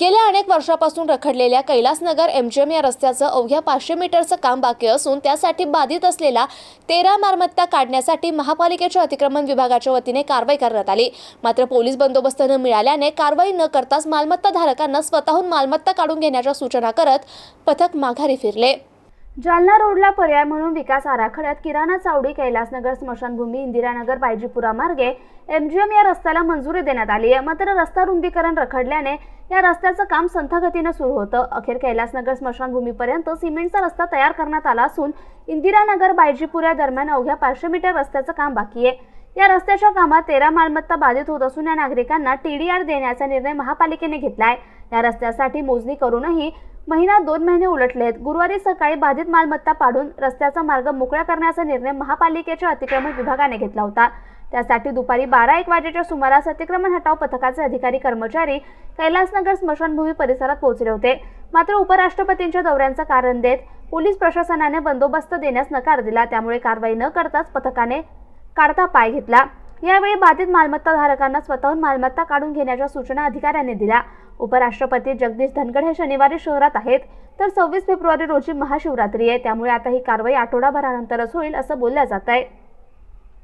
गेल्या अनेक वर्षापासून रखडलेल्या कैलासनगर एमजीएम या रस्त्याचं अवघ्या पाचशे मीटरचं काम बाकी असून त्यासाठी बाधित असलेला तेरा मालमत्ता काढण्यासाठी महापालिकेच्या अतिक्रमण विभागाच्या वतीने कारवाई करण्यात आली. मात्र पोलीस बंदोबस्त न मिळाल्याने कारवाई न करताच मालमत्ता धारकांना स्वतःहून मालमत्ता काढून घेण्याच्या सूचना करत पथक माघारी फिरले. जालना रोडला पर्याय म्हणून विकास आराखड्यात किराणा चावडी कैलासनगर स्मशानभूमी इंदिरानगर बायजीपुरा मार्गे एमजीएम या रस्त्याला मंजुरी देण्यात आली आहे. मात्र रस्ता रुंदीकरण रखडल्याने या रस्त्याचं काम संथगतीनं सुरू होतं. अखेर कैलासनगर स्मशानभूमीपर्यंत सिमेंटचा रस्ता तयार करण्यात आला असून इंदिरानगर बायजीपुरा दरम्यान अवघ्या पाचशे मीटर रस्त्याचं काम बाकी आहे. या रस्त्याच्या कामात तेरा मालमत्ता बाधित होत असून या नागरिकांना टीडीआर देण्याचा निर्णय महापालिकेने घेतला आहे या रस्त्यासाठी मोजणी करूनही महिना दोन महिने उलटले आहेत गुरुवारी सकाळी बाधित मालमत्ता पाडून रस्त्याचा मार्ग मोकळा करण्याचा निर्णय महापालिकेच्या अतिक्रमण विभागाने घेतला होता. त्यासाठी दुपारी बारा एक वाजेच्या सुमारास अतिक्रमण हटाव पथकाचे अधिकारी कर्मचारी कैलासनगर स्मशानभूमी परिसरात पोहोचले होते. मात्र उपराष्ट्रपतींच्या दौऱ्यांचं कारण देत पोलीस प्रशासनाने बंदोबस्त देण्यास नकार दिला. त्यामुळे कारवाई न करताच पथकाने काढता पाय घेतला. यावेळी बाधित मालमत्ता धारकांना स्वतःहून मालमत्ता काढून घेण्याच्या सूचना अधिकाऱ्यांनी दिल्या. उपराष्ट्रपती जगदीश धनखड हे शनिवारी शहरात आहेत. तर सव्वीस फेब्रुवारी रोजी महाशिवरात्री आहे. त्यामुळे आता ही कारवाई आठवडाभरानंतरच होईल असं बोललं जात आहे.